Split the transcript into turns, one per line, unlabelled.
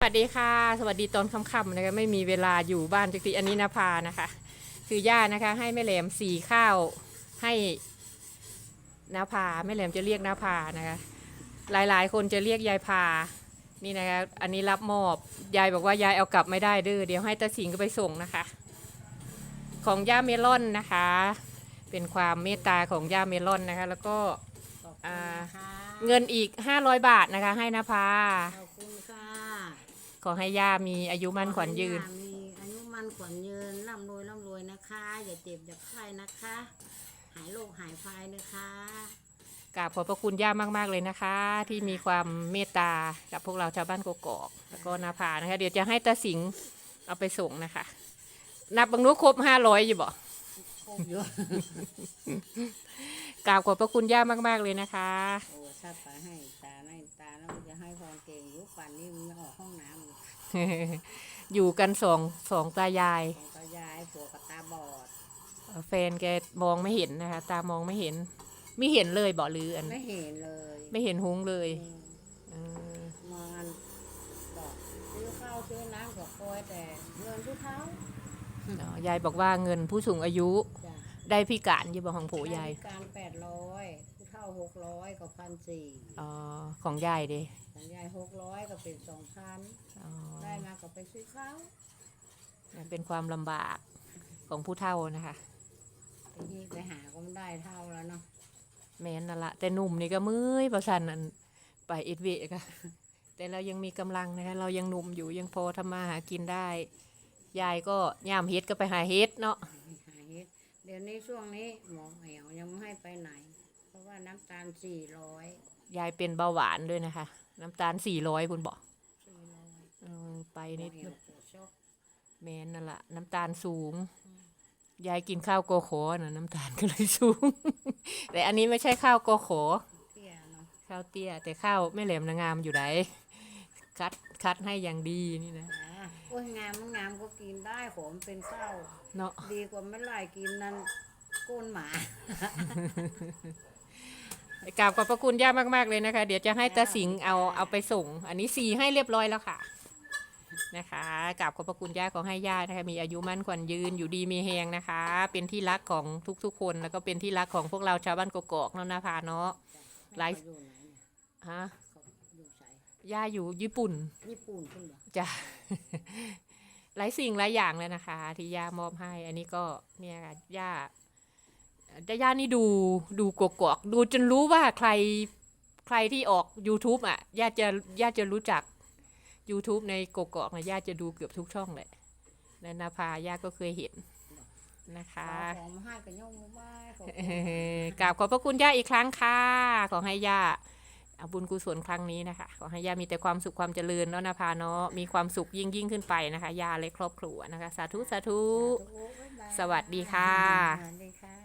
สวัสดีค่ะ สวัสดีตอนค่ำๆนะคะไม่มีเวลาอยู่บ้านจักทีอันนี้นาภานะคะ คือย่านะคะ ให้แม่แหลมสีข้าวให้นาภาแม่แหลมจะเรียกนาภานะคะ หลายๆ คนจะเรียกยายพานี่นะคะอันนี้รับมอบยายบอกว่ายายเอากลับไม่ได้เด้อเดี๋ยวให้ตาสิงก็ไปส่งนะคะ ของย่าเมลอนนะคะ เป็นความเมตตาของย่าเมลอนนะคะ แล้วก็เงินอีก 500 บาทนะคะ ให้นาภา ขอให้ย่ามีอายุมั่นขวัญยืน
ขอให้มีอายุมั่นขวัญยืนร่ำรวยร่ำรวยนะคะ อย่าเจ็บอย่าไข้นะคะ หายโรคหายภัยนะคะ
กราบขอบพระคุณย่ามากๆเลยนะคะ ที่มีความเมตตากับพวกเราชาวบ้านกกอกแล้วก็นาภานะคะ เดี๋ยวจะให้ตาสิงห์เอาไปส่งนะคะ นับบางนุครบห้าร้อยอยู่บ่
คงเยอะ
กราบขอบพระคุณย่ามากๆเลยนะคะ
โอ้ ถ้าไปให้ตาในตาแล้วมันจะให้พรเก่งอยุคป่านนี้มันไม่ออกห้องน้ำเลย
อยู่กันสองสองตายาย
ของตายายผัวกับตาบอด
แฟนแกมองไม่เห็นนะคะ ตามองไม่เห็น ไม่เห็นเลยบ่หรืออัน
ไม่เห็นเลย
ไม่เห็นหุงเลย
อืม
เออ
มองบอกซื้อข้าวซื้อน้ำกับคอยแต่เงินทุกเขา
เนาะยายบอกว่าเงินผู้สูงอายุ
จ้ะ
ได้พิการอยี่บ่ของโผยาย
การแปดร้อยผู้ เท่าหกร้อยกับพันสี่
อ๋อของยายเด้
ของยายหกร้อยก็เป็นสองพัน
อ๋อ
ได้มาก็ไปซื้อข้าว
มันเป็นความลำบากของผู้เฒ่านะคะ
ไปนี่ไปหาก็ไม่ได้เท่าแล้วเนาะ
แม้นนั่นละแต่หนุ่มนี่ก็มือยประสันอันไปเอ็ดเวะค่ะแต่เรายังมีกำลังนะคะเรายังหนุ่มอยู่ยังพอทำมาหากินได้ ยายก็ย่ามเฮ็ดก็ไปหาเฮ็ดเนาะ
หาเฮ็ดเดี๋ยวนี้ช่วงนี้หมอแหวยังไม่ให้ไปไหนเพ ราะว่าน้ำตาลสี่ร้อย
ยายเป็นเบาหวานด้วยนะคะ น้ำตาลสี่ร้อยคุณบอก
สี่ร้อย
เออไป
หมอ
นิด
แหวปวดชก
แม้นนั่นละน้ำตาลสูง ยายกินข้าวโกโขนะน้ำตาลก็เลยสูง แต่อันนี้ไม่ใช่ข้าวโกโข
เตี้ยเนาะ
ข้าวเตี้ย แต่ข้าวไม่แหลมนางงามอยู่ไหนคัดคัดให้อย่างดีนี่นะ
จ้าโอ้ยงามมันงามก็กินได้ขมเป็นข้าว
เนาะ
ดีกว่าไม่ไล่กินนั่นก้นหมา
กราบขอบพระคุณย่ามากๆเลยนะคะ เดี๋ยวจะให้ตาสิงห์เอาเอาไปส่ง อันนี้สีให้เรียบร้อยแล้วค่ะนะคะกราบขอบพระคุณย่าขอให้ย่านะคะมีอายุมั่นขวัญยืนอยู่ดีมีแหงนะคะ เป็นที่รักของทุกๆคนแล้วก็เป็นที่รักของพวกเราชาวบ้านกกอกเนาะนะคะเนาะไลฟ์
เขาอยู่ไหนเนี่ย
ฮะ
เขาอยู่ใส่
ย่าอยู่ญี่ปุ่น
ญี่ปุ่นขึ้นเหรอ
จ้ะหลายสิ่งหลายอย่างเลยนะคะ ที่ย่ามอบให้ อันนี้ก็เนี่ยค่ะย่า ย่าย่านี่ดูดูกกอกดูจนรู้ว่าใครใครที่ออก YouTube อะย่าจะย่าจะรู้จัก YouTube ในกกอกนะย่าจะดูเกือบทุกช่องแหละในนาภาย่าก็เคยเห็นนะคะ
เอาของมาให้กันยกมือไหว้ขอบ
เอ
คุณ
อกราบขอบพระคุณย่าอีกครั้งค่ะ ขอให้ย่าเอาบุญกุศลครั้งนี้นะคะ ขอให้ย่ามีแต่ความสุขความเจริญเนาะนาภาเนาะมีความสุขยิ่งยิ่งขึ้นไปนะคะย่าและครอบครัวนะคะ สาธุสาธุ
สาธุบ๊ายบาย
สวัสดีค่ะ
สวัสดีค่ะ